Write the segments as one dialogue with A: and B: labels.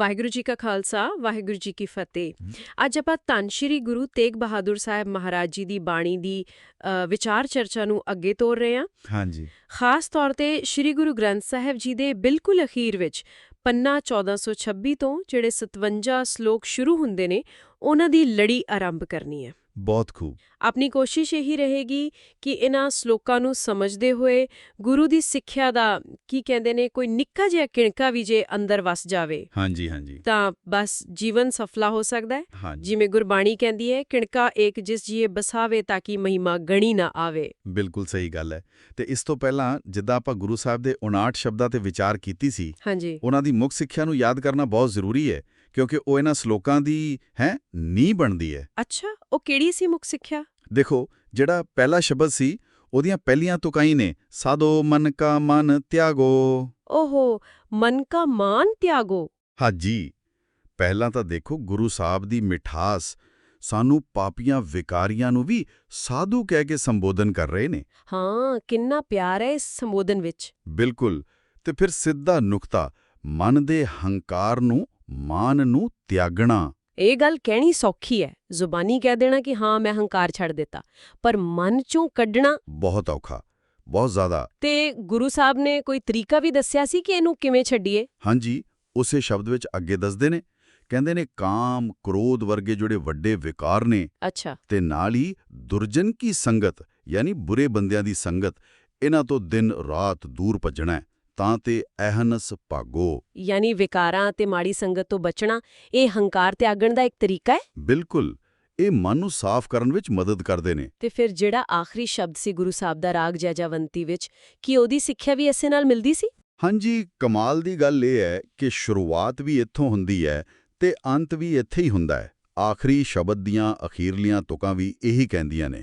A: ਵਾਹਿਗੁਰੂ ਜੀ ਕਾ ਖਾਲਸਾ ਵਾਹਿਗੁਰੂ ਜੀ ਕੀ ਫਤਿਹ। ਅੱਜ ਆਪਾਂ ਧੰਨ ਸ਼੍ਰੀ ਗੁਰੂ ਤੇਗ ਬਹਾਦਰ ਸਾਹਿਬ ਮਹਾਰਾਜ ਜੀ ਦੀ ਬਾਣੀ ਦੀ ਵਿਚਾਰ ਚਰਚਾ ਨੂੰ ਅੱਗੇ ਤੋਰ ਰਹੇ ਹਾਂ।
B: ਹਾਂਜੀ।
A: ਖਾਸ ਤੌਰ ਤੇ ਸ਼੍ਰੀ ਗੁਰੂ ਗ੍ਰੰਥ ਸਾਹਿਬ ਜੀ ਦੇ ਬਿਲਕੁਲ ਅਖੀਰ ਵਿੱਚ ਪੰਨਾ 1426 ਤੋਂ ਜਿਹੜੇ 57 ਸ਼ਲੋਕ ਸ਼ੁਰੂ ਹੁੰਦੇ ਨੇ ਉਹਨਾਂ ਦੀ ਲੜੀ ਆਰੰਭ ਕਰਨੀ ਹੈ।
B: ਬਹੁਤ ਖੂਬ।
A: ਆਪਣੀ ਕੋਸ਼ਿਸ਼ ਇਹੀ ਰਹੇਗੀ ਕਿ ਇਹਨਾਂ ਸ਼ਲੋਕਾਂ ਨੂੰ ਸਮਝਦੇ ਹੋਏ ਗੁਰੂ ਦੀ ਸਿੱਖਿਆ ਦਾ ਕੀ ਕਹਿੰਦੇ ਨੇ ਕੋਈ ਨਿੱਕਾ ਜਿਹਾ ਕਿਣਕਾ ਵੀ ਜੇ ਅੰਦਰ ਵਸ ਜਾਵੇ
B: ਹਾਂਜੀ ਹਾਂਜੀ।
A: ਤਾਂ ਬਸ ਜੀਵਨ ਸਫਲਾ ਹੋ ਸਕਦਾ ਹੈ। ਜਿਵੇਂ ਗੁਰਬਾਣੀ ਕਹਿੰਦੀ ਹੈ ਕਿਣਕਾ ਏਕ ਜਿਸ ਜੀਏ ਬਸਾਵੇ ਤਾਂ ਕਿ ਮਹਿਮਾ ਗਣੀ ਨਾ ਆਵੇ।
B: ਬਿਲਕੁਲ ਸਹੀ ਗੱਲ ਹੈ। ਤੇ ਇਸ ਤੋਂ ਪਹਿਲਾਂ ਜਿੱਦਾਂ ਆਪਾਂ ਗੁਰੂ ਸਾਹਿਬ ਦੇ 59 ਸ਼ਬਦਾਂ ਤੇ ਵਿਚਾਰ ਕੀਤੀ ਸੀ
A: ਹਾਂਜੀ।
B: ਉਹਨਾਂ ਦੀ ਮੁੱਖ ਸਿੱਖਿਆ ਨੂੰ ਯਾਦ ਕਰਨਾ ਬਹੁਤ ਜ਼ਰੂਰੀ ਹੈ। ਕਿਉਂਕਿ ਉਹ ਇਹਨਾਂ ਸ਼ਲੋਕਾਂ ਦੀ ਹੈ ਨੀਂਹ ਬਣਦੀ ਹੈ।
A: ਅੱਛਾ ਉਹ ਕਿਹੜੀ ਸੀ ਮੁੱਖ ਸਿੱਖਿਆ?
B: ਦੇਖੋ ਜਿਹੜਾ ਪਹਿਲਾ ਸ਼ਬਦ ਸੀ ਉਹਦੀਆਂ ਪਹਿਲੀਆਂ ਤੁਕਾਂ ਹੀ ਨੇ? ਸਾਦੋ ਮਨ ਕਾ ਮਨ ਤਿਆਗੋ।
A: ਓਹੋ ਮਨ ਕਾ ਮਾਨ ਤਿਆਗੋ।
B: ਹਾਜੀ ਪਹਿਲਾਂ ਤਾਂ ਦੇਖੋ ਗੁਰੂ ਸਾਹਿਬ ਦੀ ਮਿਠਾਸ ਸਾਨੂੰ ਪਾਪੀਆਂ ਵਿਕਾਰੀਆਂ ਨੂੰ ਵੀ ਸਾਧੂ ਕਹਿ ਕੇ ਸੰਬੋਧਨ ਕਰ ਰਹੇ ਨੇ।
A: ਹਾਂ ਕਿੰਨਾ ਪਿਆਰ ਹੈ ਇਸ ਸੰਬੋਧਨ ਵਿੱਚ।
B: ਬਿਲਕੁਲ ਤੇ ਫਿਰ ਸਿੱਧਾ ਨੁਕਤਾ ਮਨ ਦੇ ਹੰਕਾਰ ਨੂੰ ਮਾਨ ਨੂੰ ਤਿਆਗਣਾ।
A: ਇਹ ਗੱਲ ਕਹਿਣੀ ਸੌਖੀ ਹੈ। ਜ਼ੁਬਾਨੀ ਕਹਿ ਦੇਣਾ ਕਿ ਹਾਂ ਮੈਂ ਹੰਕਾਰ ਛੱਡ ਦਿੱਤਾ। ਪਰ ਮਨ ਚੋਂ ਕੱਢਣਾ
B: ਬਹੁਤ ਔਖਾ। ਬਹੁਤ ਜ਼ਿਆਦਾ।
A: ਤੇ ਗੁਰੂ ਸਾਹਿਬ ਨੇ ਕੋਈ ਤਰੀਕਾ ਵੀ ਦੱਸਿਆ ਸੀ ਕਿ ਇਹਨੂੰ ਕਿਵੇਂ ਛੱਡੀਏ?
B: ਹਾਂਜੀ ਉਸੇ ਸ਼ਬਦ ਵਿੱਚ ਅੱਗੇ ਦੱਸਦੇ ਨੇ। ਕਹਿੰਦੇ ਨੇ ਕਾਮ ਕ੍ਰੋਧ ਵਰਗੇ ਜਿਹੜੇ ਵੱਡੇ ਵਿਕਾਰ ਨੇ
A: ਅੱਛਾ।
B: ਤੇ ਨਾਲ ਹੀ ਦੁਰਜਨ ਕੀ ਸੰਗਤ ਯਾਨੀ ਬੁਰੇ ਬੰਦਿਆਂ ਦੀ ਸੰਗਤ ਇਹਨਾਂ ਤੋਂ ਦਿਨ ਰਾਤ ਦੂਰ ਭੱਜਣਾ ਹੈ, ਤਾਂ ਤੇ ਅਹਨਸ ਭਾਗੋ।
A: ਯਾਨੀ ਵਿਕਾਰਾਂ ਤੇ ਮਾੜੀ ਸੰਗਤ ਤੋਂ ਬਚਣਾ ਇਹ ਹੰਕਾਰ ਤਿਆਗਣ ਦਾ ਇੱਕ ਤਰੀਕਾ ਹੈ?
B: ਬਿਲਕੁਲ। ਇਹ ਮਨ ਨੂੰ ਸਾਫ਼ ਕਰਨ ਵਿੱਚ ਮਦਦ ਕਰਦੇ ਨੇ।
A: ਤੇ ਫਿਰ ਜਿਹੜਾ ਆਖਰੀ ਸ਼ਬਦ ਸੀ ਗੁਰੂ ਸਾਹਿਬ ਦਾ ਰਾਗ ਜੈਜਾਵੰਤੀ ਵਿੱਚ ਕੀ ਉਹਦੀ ਸਿੱਖਿਆ ਵੀ ਇਸੇ ਨਾਲ ਮਿਲਦੀ ਸੀ?
B: ਹਾਂਜੀ ਕਮਾਲ ਦੀ ਗੱਲ ਇਹ ਹੈ ਕਿ ਸ਼ੁਰੂਆਤ ਵੀ ਇੱਥੋਂ ਹੁੰਦੀ ਹੈ ਤੇ ਅੰਤ ਵੀ ਇੱਥੇ ਹੀ ਹੁੰਦਾ ਹੈ। ਆਖਰੀ ਸ਼ਬਦ ਦੀਆਂ ਅਖੀਰਲੀਆਂ ਤੁਕਾਂ ਵੀ ਇਹੀ ਕਹਿੰਦੀਆਂ ਨੇ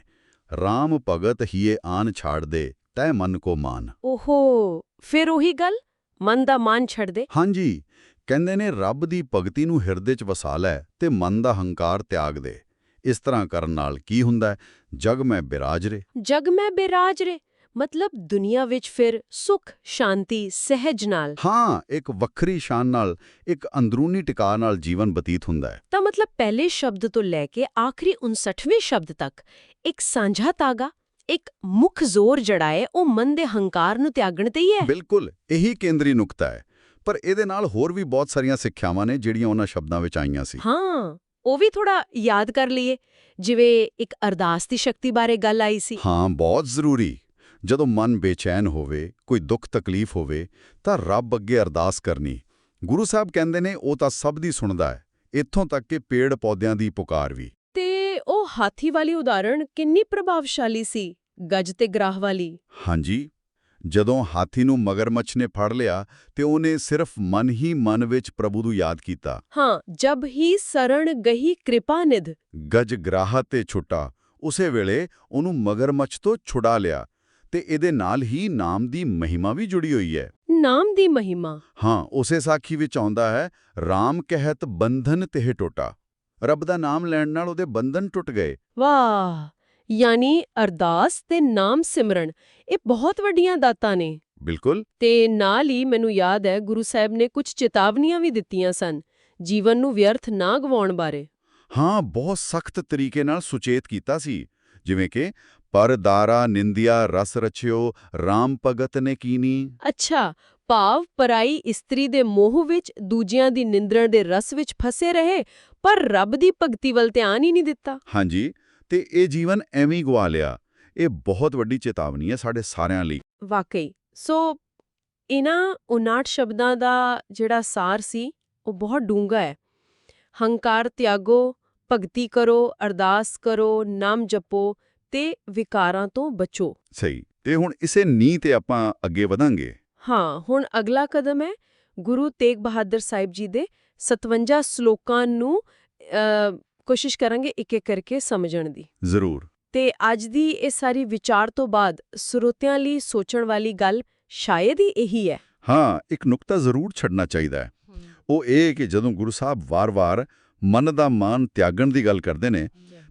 B: RAM ਭਗਤ ਹੀਏ ਆਨ ਛਾੜ ਦੇ ਤੈ ਮਨ ਕੋ ਮਾਨ।
A: ਓਹੋ ਫਿਰ ਉਹੀ ਗੱਲ? ਮਨ ਦਾ ਮਾਨ ਛੱਡ ਦੇ।
B: ਹਾਂਜੀ ਕਹਿੰਦੇ ਨੇ ਰੱਬ ਦੀ ਭਗਤੀ ਨੂੰ ਹਿਰਦੇ 'ਚ ਵਸਾ ਲੈ ਤੇ ਮਨ ਦਾ ਹੰਕਾਰ ਤਿਆਗ ਦੇ। ਇਸ ਤਰ੍ਹਾਂ ਕਰਨ ਨਾਲ ਕੀ ਹੁੰਦਾ ਹੈ? ਜਗ ਮੈਂ ਬਿਰਾਜ ਰੇ।
A: ਜਗ ਮੈਂ ਬਿਰਾਜ ਰੇ। ਮਤਲਬ ਦੁਨੀਆ ਵਿੱਚ ਫਿਰ ਸੁਖ ਸ਼ਾਂਤੀ ਸਹਿਜ ਨਾਲ।
B: ਹਾਂ ਇੱਕ ਵੱਖਰੀ ਸ਼ਾਨ ਨਾਲ ਇੱਕ ਅੰਦਰੂਨੀ ਟਿਕਾ ਨਾਲ ਜੀਵਨ ਬਤੀਤ ਹੁੰਦਾ ਹੈ।
A: ਤਾਂ ਮਤਲਬ ਪਹਿਲੇ ਸ਼ਬਦ ਤੋਂ ਲੈ ਕੇ ਆਖਰੀ 59ਵੇਂ ਸ਼ਬਦ ਤੱਕ ਇੱਕ ਸਾਂਝਾ ਤਾਗਾ? ਇੱਕ ਮੁੱਖ ਜ਼ੋਰ ਜੜਾ ਹੈ ਉਹ ਮਨ ਦੇ ਹੰਕਾਰ ਨੂੰ ਤਿਆਗਣ ਤੇ ਹੀ ਹੈ।
B: ਬਿਲਕੁਲ ਇਹੀ ਕੇਂਦਰੀ ਨੁਕਤਾ ਹੈ। ਪਰ ਇਹਦੇ ਨਾਲ ਹੋਰ ਵੀ ਬਹੁਤ ਸਾਰੀਆਂ ਸਿੱਖਿਆਵਾਂ ਨੇ ਜਿਹੜੀਆਂ ਉਹਨਾਂ ਸ਼ਬਦਾਂ ਵਿੱਚ ਆਈਆਂ ਸੀ।
A: ਹਾਂ ਉਹ ਵੀ ਥੋੜਾ ਯਾਦ ਕਰ ਲਈਏ। ਜਿਵੇਂ ਇੱਕ ਅਰਦਾਸ ਦੀ ਸ਼ਕਤੀ ਬਾਰੇ ਗੱਲ ਆਈ ਸੀ।
B: ਹਾਂ ਬਹੁਤ ਜ਼ਰੂਰੀ। ਜਦੋਂ ਮਨ ਬੇਚੈਨ ਹੋਵੇ ਕੋਈ ਦੁੱਖ ਤਕਲੀਫ ਹੋਵੇ ਤਾਂ ਰੱਬ ਅੱਗੇ ਅਰਦਾਸ ਕਰਨੀ। ਗੁਰੂ ਸਾਹਿਬ ਕਹਿੰਦੇ ਨੇ ਉਹ ਤਾਂ ਸਭ ਦੀ ਸੁਣਦਾ ਹੈ। ਇੱਥੋਂ ਤੱਕ ਕਿ ਪੇੜ ਪੌਦਿਆਂ ਦੀ ਪੁਕਾਰ ਵੀ।
A: ਤੇ ਉਹ ਹਾਥੀ ਵਾਲੀ ਉਦਾਹਰਣ ਕਿੰਨੀ ਪ੍ਰਭਾਵਸ਼ਾਲੀ ਸੀ ਗੱਜ ਤੇ ਗ੍ਰਾਹ ਵਾਲੀ।
B: ਹਾਂਜੀ ਜਦੋਂ ਹਾਥੀ ਨੂੰ ਮਗਰਮੱਛ ਨੇ ਫੜ ਲਿਆ ਤੇ ਉਹਨੇ ਸਿਰਫ ਮਨ ਹੀ ਮਨ ਵਿੱਚ ਪ੍ਰਭੂ ਨੂੰ ਯਾਦ ਕੀਤਾ।
A: ਹਾਂ ਜਬ ਹੀ ਸਰਣ ਗਹੀ ਕਿਰਪਾ ਨਿਧ।
B: ਗਜ ਗ੍ਰਾਹ ਤੇ ਛੁੱਟਾ ਉਸੇ ਵੇਲੇ ਉਹਨੂੰ ਮਗਰਮੱਛ ਤੋਂ ਛੁਡਾ ਲਿਆ ਤੇ ਇਹਦੇ ਨਾਲ ਹੀ ਨਾਮ ਦੀ ਮਹਿਮਾ ਵੀ ਜੁੜੀ ਹੋਈ ਹੈ।
A: ਨਾਮ ਦੀ ਮਹਿਮਾ।
B: ਹਾਂ ਉਸੇ ਸਾਖੀ ਵਿੱਚ ਆਉਂਦਾ ਹੈ RAM ਕਹਿਤ ਬੰਧਨ ਤੇ ਟੋਟਾ। ਰੱਬ ਦਾ ਨਾਮ ਲੈਣ ਨਾਲ ਉਹਦੇ ਬੰਧਨ ਟੁੱਟ ਗਏ।
A: ਵਾਹ! ਯਾਨੀ ਅਰਦਾਸ ਤੇ ਨਾਮ ਸਿਮਰਨ ਇਹ ਬਹੁਤ ਵੱਡੀਆਂ ਦਾਤਾਂ ਨੇ।
B: ਬਿਲਕੁਲ।
A: ਤੇ ਨਾਲ ਹੀ ਮੈਨੂੰ ਯਾਦ ਹੈ ਗੁਰੂ ਸਾਹਿਬ ਨੇ ਕੁਝ ਚੇਤਾਵਨੀਆਂ ਵੀ ਦਿੱਤੀਆਂ ਸਨ ਜੀਵਨ ਨੂੰ ਵਿਅਰਥ ਨਾ ਗਵਾਉਣ ਬਾਰੇ।
B: ਹਾਂ ਬਹੁਤ ਸਖਤ ਤਰੀਕੇ ਨਾਲ ਸੁਚੇਤ ਕੀਤਾ ਸੀ। ਜਿਵੇਂ ਕਿ ਪਰ ਦਾਰਾ ਨਿੰਦਿਆ ਰਸ ਰਚਿਓ RAM ਭਗਤ ਨੇ ਕੀਨੀ।
A: ਅੱਛਾ ਭਾਵ ਪਰਾਈ ਇਸਤਰੀ ਦੇ ਮੋਹ ਵਿੱਚ ਦੂਜਿਆਂ ਦੀ ਨਿੰਦਣ ਦੇ ਰਸ ਵਿੱਚ ਫਸੇ ਰਹੇ ਪਰ ਰੱਬ ਦੀ ਭਗਤੀ ਵੱਲ ਧਿਆਨ ਹੀ ਨਹੀਂ ਦਿੱਤਾ।
B: ਹਾਂਜੀ ਤੇ ਇਹ ਜੀਵਨ ਐਵੇਂ ਗਵਾ ਲਿਆ। ਇਹ ਬਹੁਤ ਵੱਡੀ ਚੇਤਾਵਨੀ ਹੈ ਸਾਡੇ ਸਾਰਿਆਂ ਲਈ।
A: ਵਾਕਈ। ਸੋ ਇਹਨਾਂ 59 ਸ਼ਬਦਾਂ ਦਾ ਜਿਹੜਾ ਸਾਰ ਸੀ ਉਹ ਬਹੁਤ ਡੂੰਘਾ ਹੈ। ਹੰਕਾਰ ਤਿਆਗੋ ਭਗਤੀ ਕਰੋ ਅਰਦਾਸ ਕਰੋ ਨਾਮ ਜਪੋ ਤੇ ਵਿਕਾਰਾਂ ਤੋਂ ਬਚੋ।
B: ਸਹੀ। ਤੇ ਹੁਣ ਇਸੇ ਨੀਂਹ ਤੇ ਆਪਾਂ ਅੱਗੇ ਵਧਾਂਗੇ।
A: ਹਾਂ ਹੁਣ ਅਗਲਾ ਕਦਮ ਹੈ ਗੁਰੂ ਤੇਗ ਬਹਾਦਰ ਸਾਹਿਬ ਜੀ ਦੇ 57 ਸ਼ਲੋਕਾਂ ਨੂੰ ਕੋਸ਼ਿਸ਼ ਕਰਾਂਗੇ ਇੱਕ ਇੱਕ ਕਰਕੇ ਸਮਝਣ ਦੀ।
B: ਜ਼ਰੂਰ।
A: ਤੇ ਅੱਜ ਦੀ ਇਹ ਸਾਰੀ ਵਿਚਾਰ ਤੋਂ ਬਾਅਦ ਸਰੋਤਿਆਂ ਲਈ ਸੋਚਣ ਵਾਲੀ ਗੱਲ ਸ਼ਾਇਦ ਹੀ ਇਹੀ ਹੈ।
B: ਹਾਂ ਇੱਕ ਨੁਕਤਾ ਜ਼ਰੂਰ ਛੱਡਣਾ ਚਾਹੀਦਾ ਹੈ। ਉਹ ਇਹ ਕਿ ਜਦੋਂ ਗੁਰੂ ਸਾਹਿਬ ਵਾਰ-ਵਾਰ ਮਨ ਦਾ ਮਾਨ ਤਿਆਗਣ ਦੀ ਗੱਲ ਕਰਦੇ ਨੇ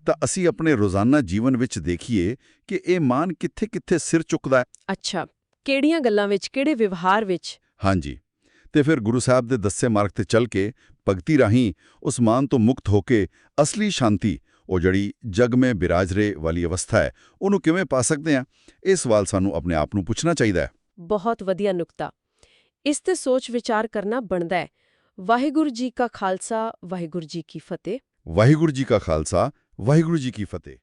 B: ਤਾਂ ਅਸੀਂ ਆਪਣੇ ਰੋਜ਼ਾਨਾ ਜੀਵਨ ਵਿੱਚ ਦੇਖੀਏ ਕਿ ਇਹ ਮਾਨ ਕਿੱਥੇ-ਕਿੱਥੇ ਸਿਰ ਚੁੱਕਦਾ ਹੈ।
A: ਅੱਛਾ ਕਿਹੜੀਆਂ ਗੱਲਾਂ ਵਿੱਚ ਕਿਹੜੇ ਵਿਵਹਾਰ ਵਿੱਚ?
B: ਹਾਂਜੀ। ਤੇ ਫਿਰ ਗੁਰੂ ਸਾਹਿਬ ਦੇ ਦੱਸੇ ਮਾਰਗ ਤੇ ਚੱਲ ਕੇ ਭਗਤੀ ਰਾਹੀਂ ਉਸ ਮਾਨ ਤੋਂ ਮੁਕਤ ਹੋ ਕੇ ਅਸਲੀ ਸ਼ਾਂਤੀ ਉਹ ਜਿਹੜੀ ਜਗ ਮੇ ਬਿਰਾਜ ਰੇ ਵਾਲੀ ਅਵਸਥਾ ਹੈ ਉਹਨੂੰ ਕਿਵੇਂ ਪਾ ਸਕਦੇ ਆ ਇਹ ਸਵਾਲ ਸਾਨੂੰ ਆਪਣੇ ਆਪ ਨੂੰ ਪੁੱਛਣਾ ਚਾਹੀਦਾ ਹੈ।
A: ਬਹੁਤ ਵਧੀਆ ਨੁਕਤਾ। ਇਸ ਤੇ ਸੋਚ ਵਿਚਾਰ ਕਰਨਾ ਬਣਦਾ ਹੈ। ਵਾਹਿਗੁਰੂ ਜੀ ਕਾ ਖਾਲਸਾ ਵਾਹਿਗੁਰੂ ਜੀ ਕੀ ਫਤਿਹ।
B: ਵਾਹਿਗੁਰੂ ਜੀ ਕਾ ਖਾਲਸਾ ਵਾਹਿਗੁਰੂ ਜੀ ਕੀ ਫਤਿਹ।